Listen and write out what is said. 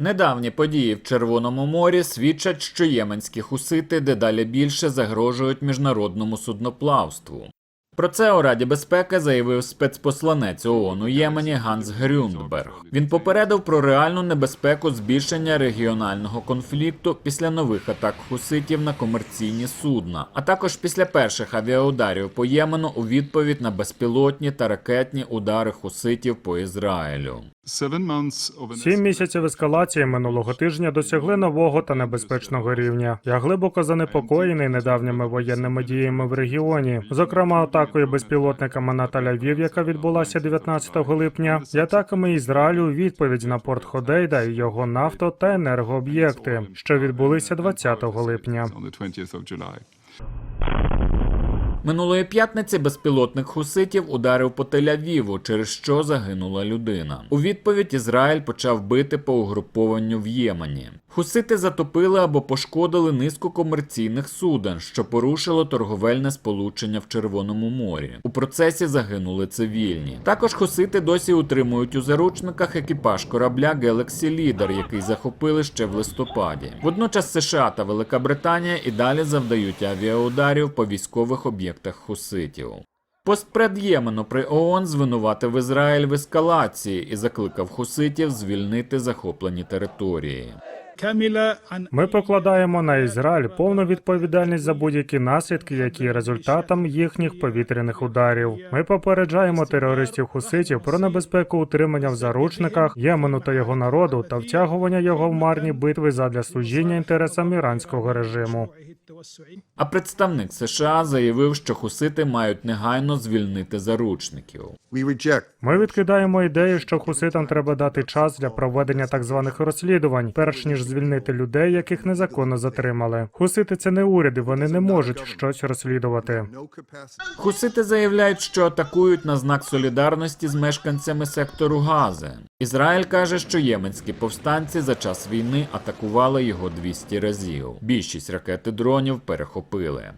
Недавні події в Червоному морі свідчать, що єменські хусити дедалі більше загрожують міжнародному судноплавству. Про це у Раді безпеки заявив спецпосланець ООН у Ємені Ганс Грюндберг. Він попередив про реальну небезпеку збільшення регіонального конфлікту після нових атак хуситів на комерційні судна, а також після перших авіаударів по Ємену у відповідь на безпілотні та ракетні удари хуситів по Ізраїлю. Сім місяців ескалації минулого тижня досягли нового та небезпечного рівня. Я глибоко занепокоєний недавніми воєнними діями в регіоні, зокрема атакою безпілотниками на Тель-Авів, яка відбулася 19 липня, і атаками Ізраїлю у відповідь на порт Ходейда і його нафто та енергооб'єкти, що відбулися 20 липня. Минулої п'ятниці безпілотник хуситів ударив по Тель-Авіву, через що загинула людина. У відповідь Ізраїль почав бити по угрупованню в Ємені. Хусити затопили або пошкодили низку комерційних суден, що порушило торговельне сполучення в Червоному морі. У процесі загинули цивільні. Також хусити досі утримують у заручниках екіпаж корабля Galaxy Leader, який захопили ще в листопаді. Водночас США та Велика Британія і далі завдають авіаударів по військових об'єктах хуситів. Постпред Ємену при ООН звинуватив Ізраїль в ескалації і закликав хуситів звільнити захоплені території. Ми покладаємо на Ізраїль повну відповідальність за будь-які наслідки, які є результатом їхніх повітряних ударів. Ми попереджаємо терористів хуситів про небезпеку утримання в заручниках Ємену та його народу та втягування його в марні битви задля служіння інтересам іранського режиму. А представник США заявив, що хусити мають негайно звільнити заручників. Ми відкидаємо ідею, що хуситам треба дати час для проведення так званих розслідувань, перш ніж звільнити людей, яких незаконно затримали. Хусити це не уряди, вони не можуть щось розслідувати. Хусити заявляють, що атакують на знак солідарності з мешканцями сектору Гази. Ізраїль каже, що єменські повстанці за час війни атакували його 200 разів. Більшість ракет і дронів перехопили.